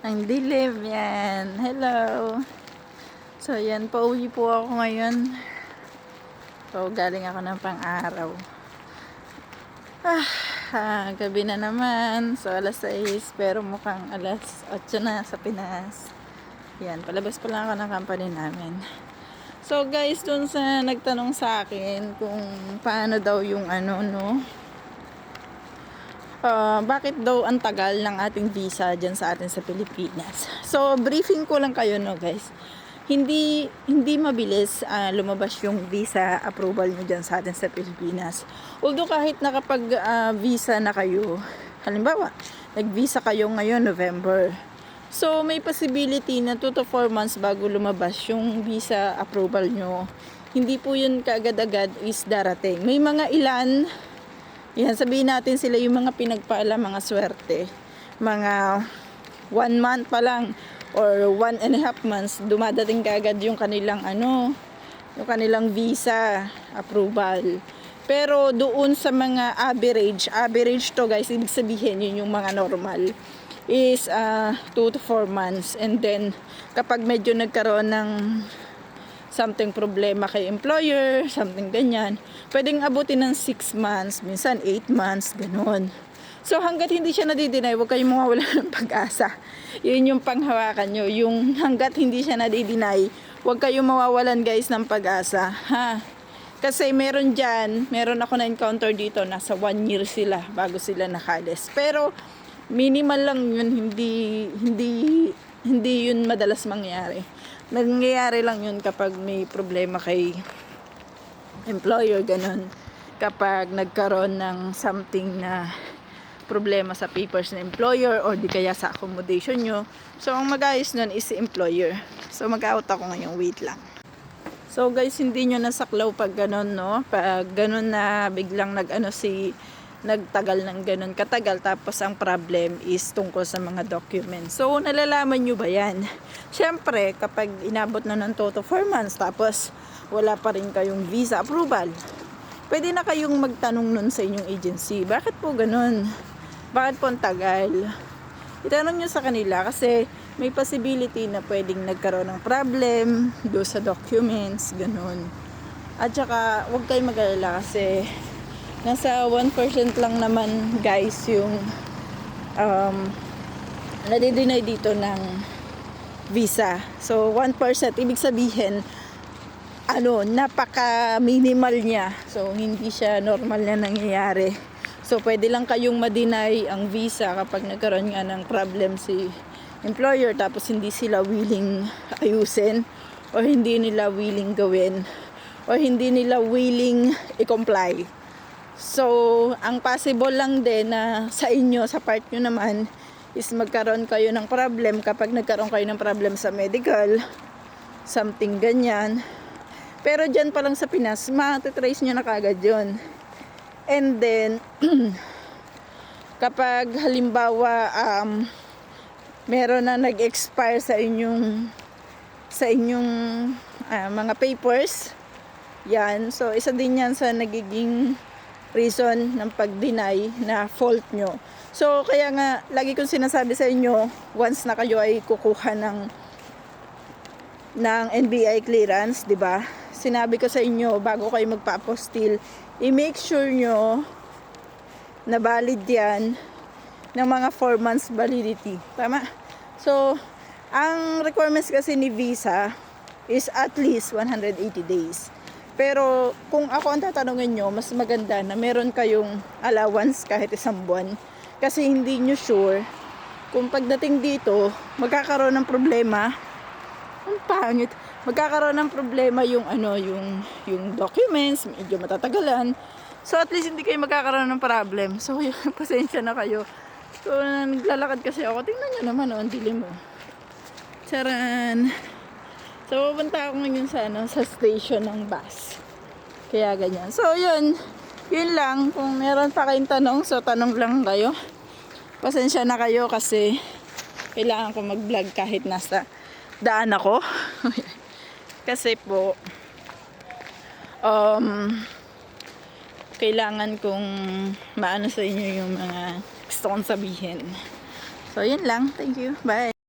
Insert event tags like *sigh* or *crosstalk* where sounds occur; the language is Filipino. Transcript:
Ang dilim yan. Hello. So, yan. Pauwi po ako ngayon. So, galing ako ng pang-araw. Ah, ah, gabi na naman. So, alas 6. Pero mukhang alas 8 na sa Pinas. Yan. Palabas pa lang ako ng company namin. So, guys, dun sa nagtanong sa akin kung paano daw yung ano, no? Ah, bakit daw ang tagal ng ating visa dyan sa atin sa Pilipinas. So, briefing ko lang kayo, no, guys. Hindi hindi mabilis ah, lumabas yung visa approval nyo dyan sa atin sa Pilipinas. Although kahit nakapag ah, visa na kayo, halimbawa, nag-visa kayo ngayon November. So, may possibility na 2 to 4 months bago lumabas yung visa approval nyo. Hindi po yun kaagad-agad is darating. May mga ilan yan, sabihin natin sila yung mga pinagpala, mga swerte. Mga one month pa lang or one and a half months, dumadating kagad yung kanilang ano, yung kanilang visa approval. Pero doon sa mga average, average to guys, ibig sabihin yun yung mga normal is 2 to 4 months. And then, kapag medyo nagkaroon ng something problema kay employer, something ganyan, pwedeng abutin ng 6 months, minsan 8 months, ganun. So hanggat hindi siya nadidinay, huwag kayong mawawala *laughs* ng pag-asa. Yun yung panghawakan nyo. Yung hanggat hindi siya nadidinay, huwag kayong mawawalan guys ng pag-asa. Ha? Kasi meron dyan, meron ako na-encounter dito, nasa 1 year sila bago sila nakalis. Pero minimal lang yun, hindi, hindi, hindi yun madalas mangyari. Nangyayari lang yun kapag may problema kay employer, ganun. Kapag nagkaroon ng something na problema sa papers ng employer or di kaya sa accommodation nyo. So, ang mag-ayos nun is si employer. So, mag-out ako ngayon. Wait lang. So, guys, hindi nyo nasaklaw pag ganun, no? Pag ganun na biglang nag-ano si nagtagal ng ganun katagal tapos ang problem is tungkol sa mga documents. So, nalalaman nyo ba yan? *laughs* Siyempre, kapag inabot na ng 2 to 4 months tapos wala pa rin kayong visa approval, pwede na kayong magtanong nun sa inyong agency. Bakit po ganun? Bakit po ang tagal? Itanong nyo sa kanila kasi may possibility na pwedeng nagkaroon ng problem do sa documents, ganun. At saka, huwag kayong mag-alala kasi nasa 1% lang naman guys yung um, nadidinay dito ng visa. So, 1%, ibig sabihin, ano, napaka-minimal niya. So, hindi siya normal na nangyayari. So, pwede lang kayong madinay ang visa kapag nagkaroon nga ng problem si employer tapos hindi sila willing ayusin or hindi nila willing gawin or hindi nila willing i-comply. So, ang possible lang din na sa inyo, sa part nyo naman, is magkaroon kayo ng problem kapag nagkaroon kayo ng problem sa medical, something ganyan. Pero dyan pa lang sa Pinas, matitrace nyo na kagad yun. And then, *clears throat* kapag halimbawa, um, meron na nag-expire sa inyong sa inyong ah, mga papers, yan. So, isa din yan sa nagiging reason ng pag-deny na fault nyo. So, kaya nga, lagi kong sinasabi sa inyo, once na kayo ay kukuha ng ng NBI clearance, di ba? Sinabi ko sa inyo, bago kayo magpa-apostil, i-make sure nyo na valid yan ng mga 4 months validity. Tama? So, ang requirements kasi ni visa is at least 180 days. Pero kung ako ang tatanungin nyo, mas maganda na meron kayong allowance kahit isang buwan. Kasi hindi nyo sure kung pagdating dito, magkakaroon ng problema. Ang pangit. Magkakaroon ng problema yung ano, yung yung documents, medyo matatagalan. So at least hindi kayo magkakaroon ng problem. So *laughs* pasensya na kayo. So naglalakad kasi ako. Tingnan nyo naman, oh, ang dilim mo. Charan. So, pupunta ako ngayon sa, ano, sa station ng bus. Kaya ganyan. So, yun. Yun lang. Kung meron pa kayong tanong, so tanong lang kayo. Pasensya na kayo kasi kailangan ko mag-vlog kahit nasa daan ako. *laughs* kasi po, um, kailangan kong maano sa inyo yung mga gusto kong sabihin. So, yun lang. Thank you. Bye.